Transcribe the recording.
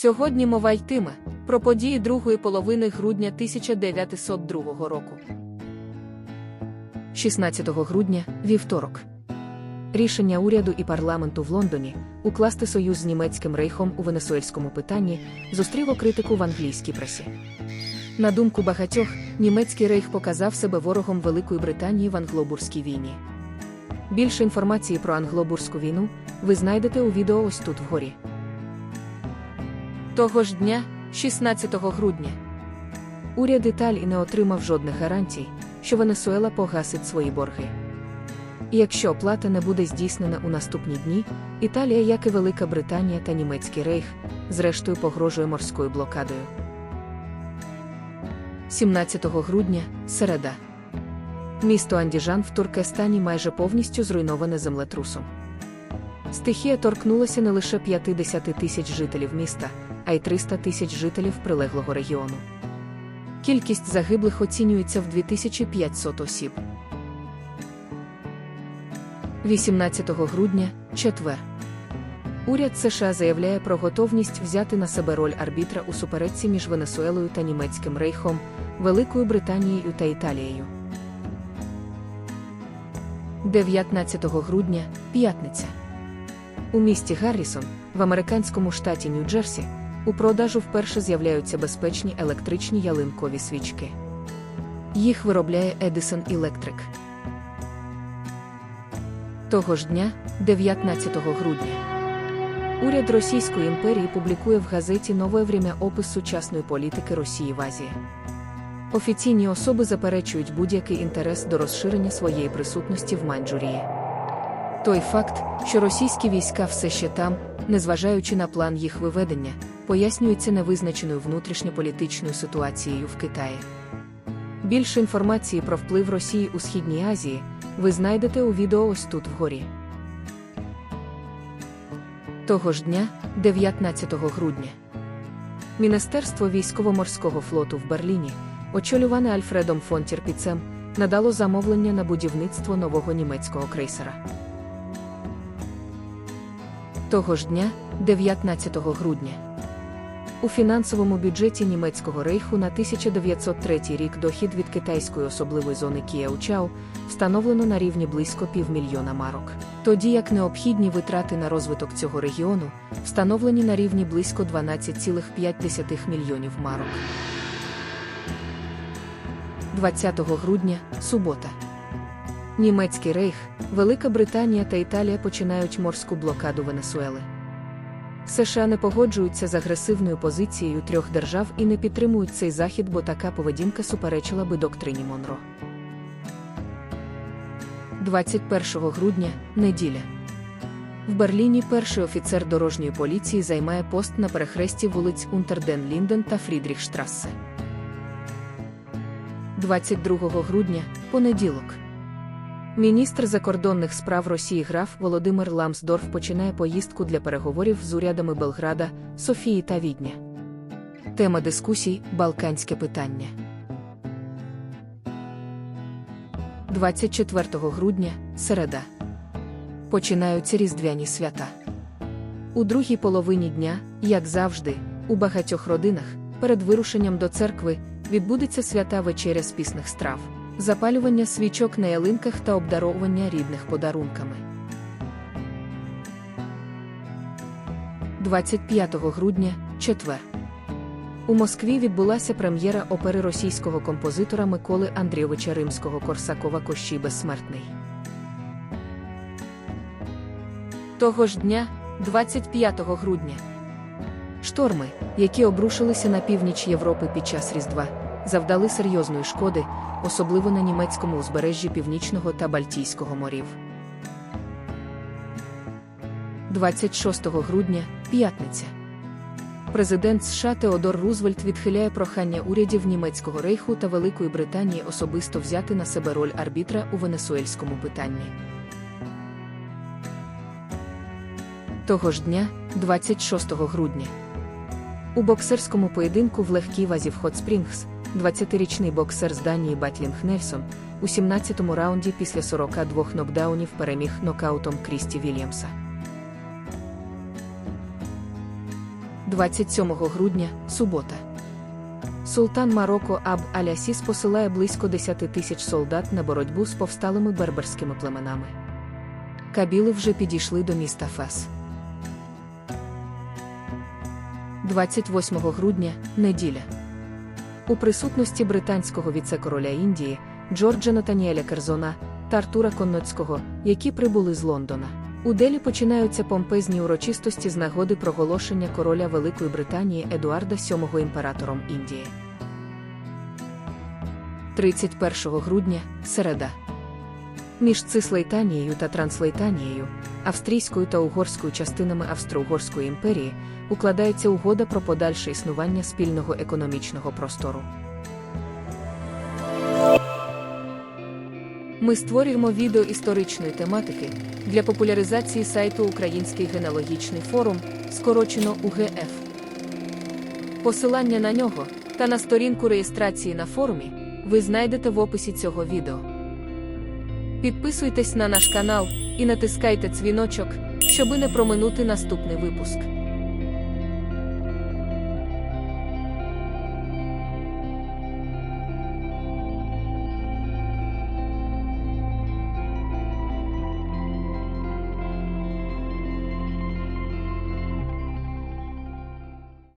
Сьогодні мова йтиме про події другої половини грудня 1902 року. 16 грудня вівторок. Рішення уряду і парламенту в Лондоні укласти союз з німецьким рейхом у венесуельському питанні зустріло критику в англійській пресі. На думку багатьох, німецький рейх показав себе ворогом Великої Британії в англобурській війні. Більше інформації про англобурську війну ви знайдете у відео ось тут вгорі. Того ж дня, 16 грудня, уряд Італії не отримав жодних гарантій, що Венесуела погасить свої борги. Якщо оплата не буде здійснена у наступні дні, Італія, як і Велика Британія та Німецький рейх, зрештою погрожує морською блокадою. 17 грудня середа. Місто Андіжан в Туркестані майже повністю зруйноване землетрусом. Стихія торкнулася не лише 50 тисяч жителів міста, а й 300 тисяч жителів прилеглого регіону. Кількість загиблих оцінюється в 2500 осіб. 18 грудня четвер. Уряд США заявляє про готовність взяти на себе роль арбітра у суперечці між Венесуелою та Німецьким рейхом, Великою Британією та Італією. 19 грудня п'ятниця. У місті Гаррісон, в американському штаті Нью-Джерсі, у продажу вперше з'являються безпечні електричні ялинкові свічки. Їх виробляє Edison Electric. Того ж дня, 19 грудня, уряд Російської імперії публікує в газеті Нове Время опис сучасної політики Росії в Азії. Офіційні особи заперечують будь-який інтерес до розширення своєї присутності в Маньчжурії. Той факт, що російські війська все ще там, незважаючи на план їх виведення, пояснюється невизначеною внутрішньополітичною ситуацією в Китаї. Більше інформації про вплив Росії у Східній Азії ви знайдете у відео ось тут вгорі. Того ж дня, 19 грудня, Міністерство військово-морського флоту в Берліні, очолюване Альфредом фон Тірпіцем, надало замовлення на будівництво нового німецького крейсера. Того ж дня, 19 грудня, у фінансовому бюджеті німецького рейху на 1903 рік дохід від китайської особливої зони Кіяучау встановлено на рівні близько півмільйона марок. Тоді як необхідні витрати на розвиток цього регіону встановлені на рівні близько 12,5 мільйонів марок. 20 грудня субота. Німецький рейх, Велика Британія та Італія починають морську блокаду Венесуели. США не погоджуються з агресивною позицією трьох держав і не підтримують цей захід, бо така поведінка суперечила би доктрині Монро. 21 грудня неділя. В Берліні перший офіцер дорожньої поліції займає пост на перехресті вулиць Унтерден Лінден та Фрідріхштрассе. 22 грудня понеділок. Міністр закордонних справ Росії граф Володимир Ламсдорф починає поїздку для переговорів з урядами Белграда, Софії та Відня. Тема дискусій Балканське питання. 24 грудня середа. Починаються різдвяні свята. У другій половині дня, як завжди, у багатьох родинах, перед вирушенням до церкви, відбудеться свята вечеря з пісних страв запалювання свічок на ялинках та обдаровування рідних подарунками. 25 грудня четвер. У Москві відбулася прем'єра опери російського композитора Миколи Андрійовича Римського Корсакова Кощій Безсмертний. Того ж дня, 25 грудня. Шторми, які обрушилися на північ Європи під час Різдва, завдали серйозної шкоди, особливо на німецькому узбережжі Північного та Бальтійського морів. 26 грудня п'ятниця. Президент США Теодор Рузвельт відхиляє прохання урядів німецького рейху та Великої Британії особисто взяти на себе роль арбітра у венесуельському питанні. Того ж дня, 26 грудня. У боксерському поєдинку в легкій вазі в Хот Спрінгс 20-річний боксер з Данії Батлінг Нельсон у 17-му раунді після 42 нокдаунів переміг нокаутом Крісті Вільямса. 27 грудня, субота. Султан Марокко Аб Алясіс посилає близько 10 тисяч солдат на боротьбу з повсталими берберськими племенами. Кабіли вже підійшли до міста Фес. 28 грудня, неділя. У присутності британського віце-короля Індії Джорджа Натаніеля Керзона та Артура Конноцького, які прибули з Лондона. У Делі починаються помпезні урочистості з нагоди проголошення короля Великої Британії Едуарда VII імператором Індії. 31 грудня середа. Між Цислейтанією та Транслейтанією, австрійською та угорською частинами Австро-Угорської імперії, укладається угода про подальше існування спільного економічного простору. Ми створюємо відео історичної тематики для популяризації сайту Український генеалогічний форум, скорочено УГФ. Посилання на нього та на сторінку реєстрації на форумі ви знайдете в описі цього відео. Підписуйтесь на наш канал і натискайте дзвіночок, щоби не проминути наступний випуск.